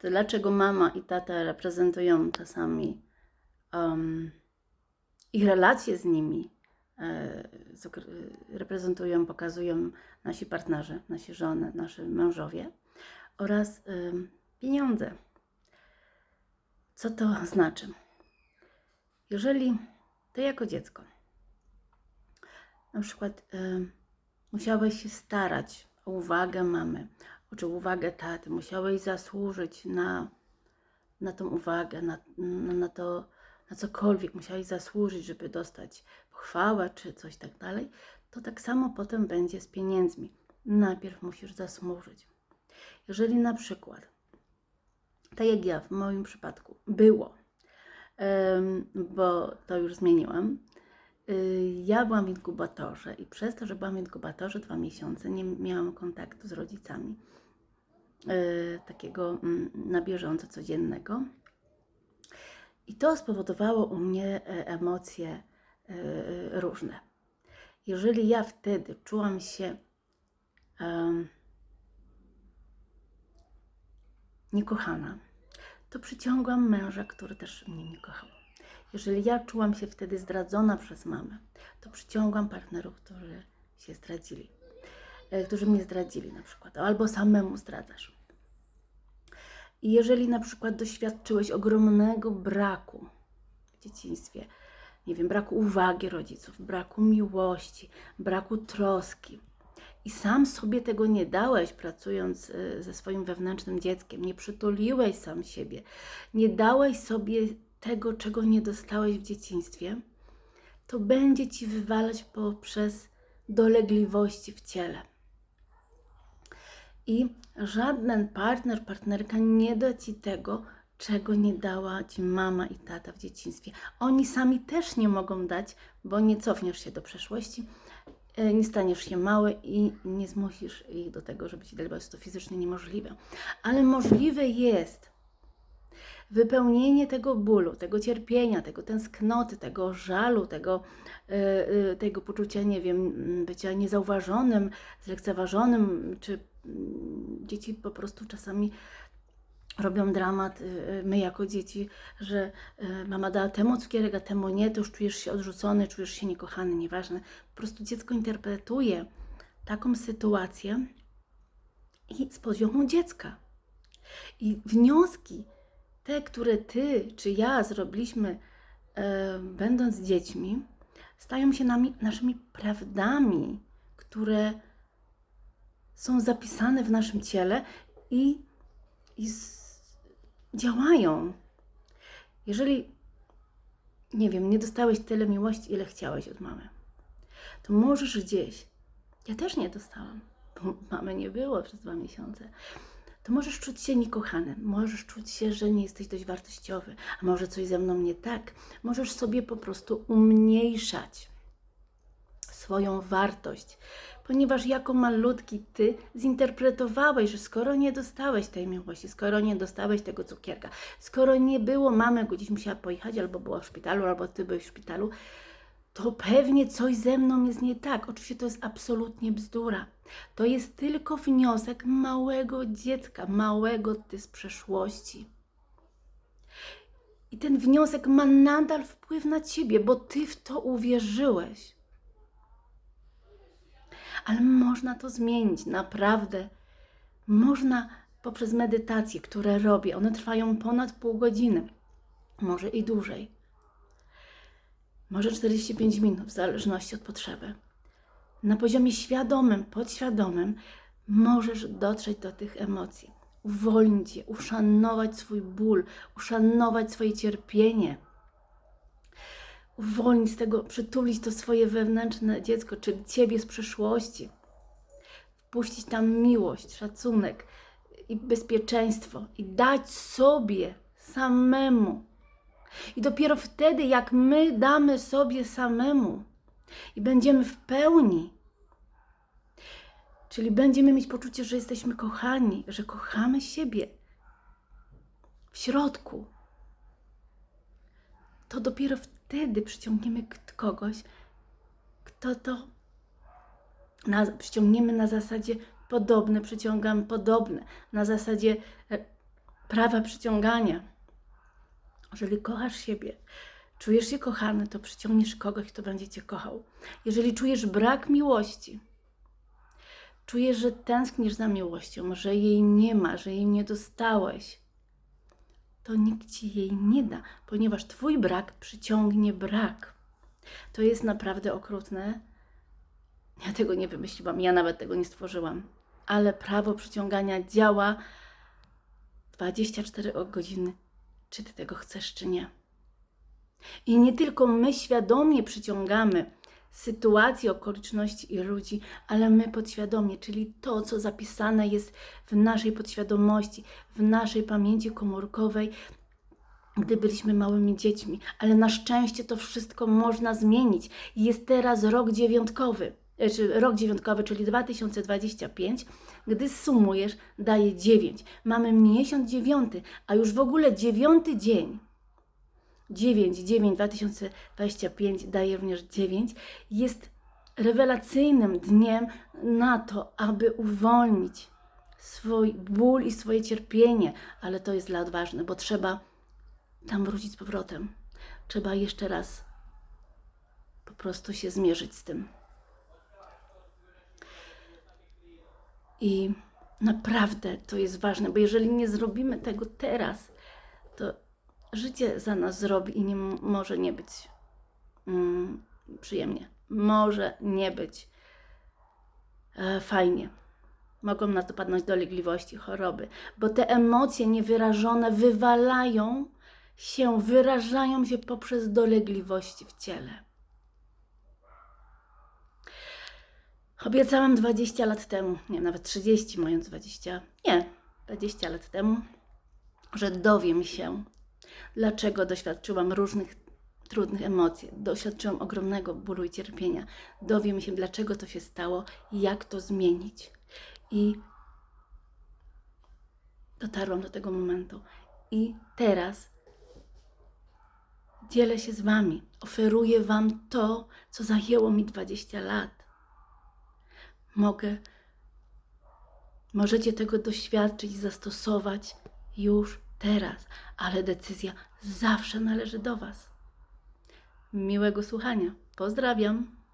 dlaczego mama i tata reprezentują czasami um, ich relacje z nimi, e, reprezentują, pokazują nasi partnerzy, nasi żony, nasi mężowie oraz pieniądze. Co to znaczy? Jeżeli ty jako dziecko na przykład musiałeś się starać o uwagę mamy, czy uwagę taty, musiałeś zasłużyć na, na tą uwagę, na, na, na to, na cokolwiek, musiałeś zasłużyć, żeby dostać pochwałę czy coś tak dalej, to tak samo potem będzie z pieniędzmi. Najpierw musisz zasłużyć. Jeżeli na przykład, tak jak ja w moim przypadku było, bo to już zmieniłam, ja byłam w inkubatorze i przez to, że byłam w inkubatorze dwa miesiące, nie miałam kontaktu z rodzicami y, takiego mm, na bieżąco, codziennego. I to spowodowało u mnie e, emocje e, różne. Jeżeli ja wtedy czułam się niekochana, to przyciągłam męża, który też mnie nie kochał. Jeżeli ja czułam się wtedy zdradzona przez mamę, to przyciągłam partnerów, którzy się zdradzili, e, którzy mnie zdradzili na przykład, albo samemu zdradzasz. I jeżeli na przykład doświadczyłeś ogromnego braku w dzieciństwie, nie wiem, braku uwagi rodziców, braku miłości, braku troski, i sam sobie tego nie dałeś, pracując y, ze swoim wewnętrznym dzieckiem, nie przytuliłeś sam siebie, nie dałeś sobie tego, czego nie dostałeś w dzieciństwie, to będzie ci wywalać poprzez dolegliwości w ciele. I żaden partner, partnerka nie da ci tego, czego nie dała ci mama i tata w dzieciństwie. Oni sami też nie mogą dać, bo nie cofniesz się do przeszłości, e, nie staniesz się mały i nie zmusisz ich do tego, żeby ci dali, bo jest to fizycznie niemożliwe. Ale możliwe jest wypełnienie tego bólu, tego cierpienia, tego tęsknoty, tego żalu, tego, e, e, tego poczucia, nie wiem, m, bycia niezauważonym, zlekceważonym, czy mm, dzieci po prostu czasami robią dramat, y, y, my jako dzieci, że y, mama dała temu cukierek, a temu nie, to już czujesz się odrzucony, czujesz się niekochany, nieważne. Po prostu dziecko interpretuje taką sytuację i z poziomu dziecka. I wnioski, te, które ty czy ja zrobiliśmy, e, będąc dziećmi, stają się nami, naszymi prawdami, które są zapisane w naszym ciele i, i z, działają. Jeżeli, nie wiem, nie dostałeś tyle miłości, ile chciałeś od mamy, to możesz gdzieś, ja też nie dostałam, bo mamy nie było przez dwa miesiące, to możesz czuć się niekochany, możesz czuć się, że nie jesteś dość wartościowy, a może coś ze mną nie tak. Możesz sobie po prostu umniejszać swoją wartość, ponieważ jako malutki ty zinterpretowałeś, że skoro nie dostałeś tej miłości, skoro nie dostałeś tego cukierka, skoro nie było mamy, gdzieś musiała pojechać, albo była w szpitalu, albo ty byłeś w szpitalu, to pewnie coś ze mną jest nie tak. Oczywiście to jest absolutnie bzdura. To jest tylko wniosek małego dziecka, małego ty z przeszłości. I ten wniosek ma nadal wpływ na ciebie, bo ty w to uwierzyłeś. Ale można to zmienić, naprawdę. Można poprzez medytacje, które robię. One trwają ponad pół godziny, może i dłużej. Może 45 minut, w zależności od potrzeby. Na poziomie świadomym, podświadomym możesz dotrzeć do tych emocji, uwolnić je, uszanować swój ból, uszanować swoje cierpienie. Uwolnić tego, przytulić to swoje wewnętrzne dziecko, czy ciebie z przeszłości, wpuścić tam miłość, szacunek i bezpieczeństwo i dać sobie samemu. I dopiero wtedy, jak my damy sobie samemu i będziemy w pełni, czyli będziemy mieć poczucie, że jesteśmy kochani, że kochamy siebie. W środku, to dopiero wtedy przyciągniemy kogoś, kto to na, przyciągniemy na zasadzie podobne, przyciągam podobne, na zasadzie e, prawa przyciągania. Jeżeli kochasz siebie, czujesz się kochany, to przyciągniesz kogoś, kto będzie cię kochał. Jeżeli czujesz brak miłości, czujesz, że tęsknisz za miłością, że jej nie ma, że jej nie dostałeś, to nikt ci jej nie da, ponieważ twój brak przyciągnie brak. To jest naprawdę okrutne. Ja tego nie wymyśliłam, ja nawet tego nie stworzyłam. Ale prawo przyciągania działa 24 godziny, czy ty tego chcesz, czy nie. I nie tylko my świadomie przyciągamy sytuacje, okoliczności i ludzi, ale my podświadomie, czyli to, co zapisane jest w naszej podświadomości, w naszej pamięci komórkowej, gdy byliśmy małymi dziećmi. Ale na szczęście to wszystko można zmienić. Jest teraz rok dziewiątkowy, e, czy rok dziewiątkowy, czyli 2025. Gdy sumujesz, daje 9. Mamy miesiąc dziewiąty, a już w ogóle dziewiąty dzień 9, 9, 2025 daje również 9, jest rewelacyjnym dniem na to, aby uwolnić swój ból i swoje cierpienie, ale to jest dla odważnych, bo trzeba tam wrócić z powrotem. Trzeba jeszcze raz po prostu się zmierzyć z tym. I naprawdę to jest ważne, bo jeżeli nie zrobimy tego teraz, to życie za nas zrobi i nie może nie być mm, przyjemnie. Może nie być e, fajnie. Mogą nas dopadnąć dolegliwości, choroby, bo te emocje niewyrażone wywalają się, wyrażają się poprzez dolegliwości w ciele. Obiecałam 20 lat temu, nie, nawet 30, mając 20, nie, 20 lat temu, że dowiem się, dlaczego doświadczyłam różnych trudnych emocji, doświadczyłam ogromnego bólu i cierpienia. Dowiem się, dlaczego to się stało jak to zmienić. I dotarłam do tego momentu. I teraz dzielę się z Wami. Oferuję Wam to, co zajęło mi 20 lat. Mogę, możecie tego doświadczyć, zastosować już teraz, ale decyzja zawsze należy do Was. Miłego słuchania. Pozdrawiam.